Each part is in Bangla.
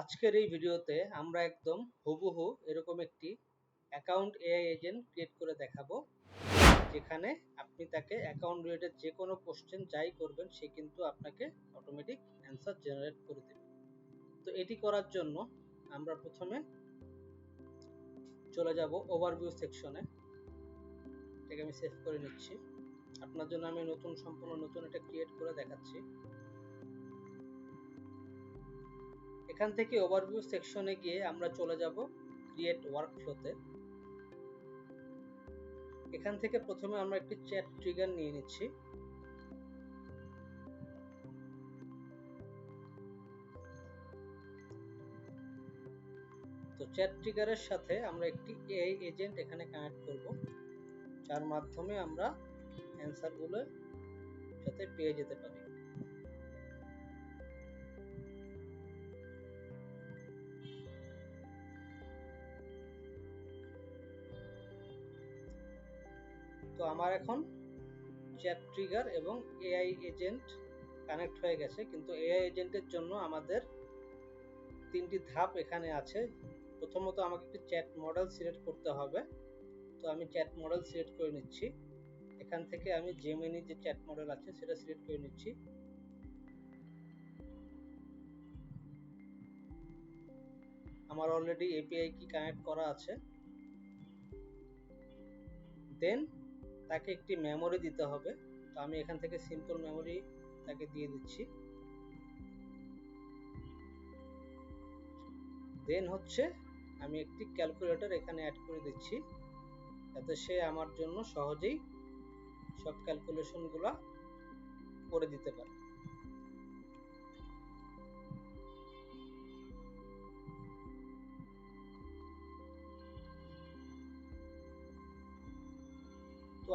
আজকের এই ভিডিওতে আমরা একদম হুবহু এরকম একটি অ্যাকাউন্ট এআই এজেন্ট ক্রিয়েট করে দেখাবো, যেখানে আপনি তাকে অ্যাকাউন্ট রিলেটেড যে কোনো কোশ্চেন যাই করবেন, সে কিন্তু আপনাকে অটোমেটিক অ্যান্সার জেনারেট করে দেবে। তো এটি করার জন্য আমরা প্রথমে চলে যাব ওভারভিউ সেকশনে এটাকে আমি সেভ করে নিচ্ছি। আপনার জন্য আমি নতুন, সম্পূর্ণ নতুন এটা ক্রিয়েট করে দেখাচ্ছি। এখান থেকে ওভারভিউ সেকশনে গিয়ে আমরা চলে যাব ক্রিয়েট ওয়ার্কফ্লোতে এখান থেকে প্রথমে আমরা একটি চ্যাট ট্রিগার নিয়ে নিচ্ছি। তো চ্যাট ট্রিগারের সাথে আমরা একটি এআই এজেন্ট এখানে কানেক্ট করব। যার মাধ্যমে আমরা অ্যান্সারগুলো যাতে পেয়ে যেতে পারি। তো আমার এখন চ্যাট ট্রিগার এবং এআই এজেন্ট কানেক্ট হয়ে গেছে। কিন্তু এআই এজেন্টের জন্য আমাদের তিনটি ধাপ এখানে আছে। প্রথমত আমাকে একটি চ্যাট মডেল সিলেক্ট করতে হবে। তো আমি চ্যাট মডেল সিলেক্ট করে নিচ্ছি। এখান থেকে আমি জেমিনি যে চ্যাট মডেল আছে সেটা সিলেক্ট করে নিচ্ছি। আমার অলরেডি এপিআই কি কানেক্ট করা আছে। দেন তাকে একটি মেমোরি দিতে হবে। তো আমি এখান থেকে সিম্পল মেমোরি তাকে দিয়ে দিচ্ছি। দেন হচ্ছে আমি একটি ক্যালকুলেটর এখানে অ্যাড করে দিচ্ছি। যাতে সে আমার জন্য সহজেই সব ক্যালকুলেশনগুলো করে দিতে পারে।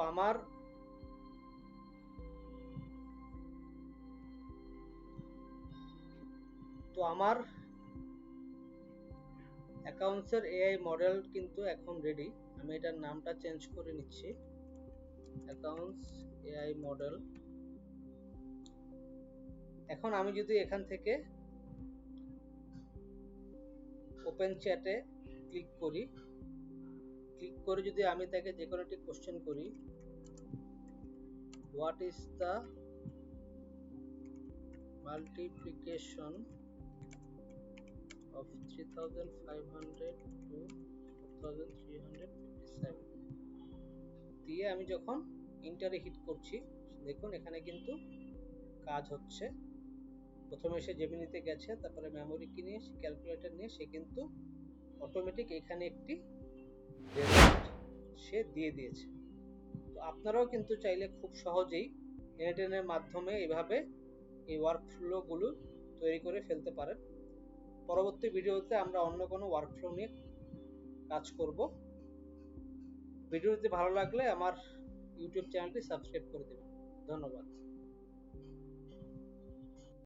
আমার তো আমার অ্যাকাউন্টসের এআই মডেল কিন্তু এখন রেডি আমি এটার নামটা চেঞ্জ করে নিচ্ছি। Accounts AI model. এখন আমি যদি এখান থেকে ওপেন চ্যাটে ক্লিক করি ক্লিক করে যদি আমি তাকে যে কোনো একটি কোশ্চেন করি what is the multiplication of 3500 to 4357 দিয়ে আমি যখন ইন্টারে হিট করছি, দেখুন এখানে কিন্তু কাজ হচ্ছে। প্রথমে সে জেমিনিতে গেছে, তারপরে মেমোরি কিনে ক্যালকুলেটর নিয়ে, সে কিন্তু অটোমেটিক এখানে একটি সে দিয়ে দিয়েছে। তো আপনারাও কিন্তু চাইলে খুব সহজেই এনএটেনের মাধ্যমে এভাবে এই ওয়ার্কফ্লোগুলো তৈরি করে ফেলতে পারেন। পরবর্তী ভিডিওতে আমরা অন্য কোনো ওয়ার্কফ্লো নিয়ে কাজ করব। ভিডিওটি ভালো লাগলে আমার ইউটিউব চ্যানেলটি সাবস্ক্রাইব করে দেবেন। ধন্যবাদ।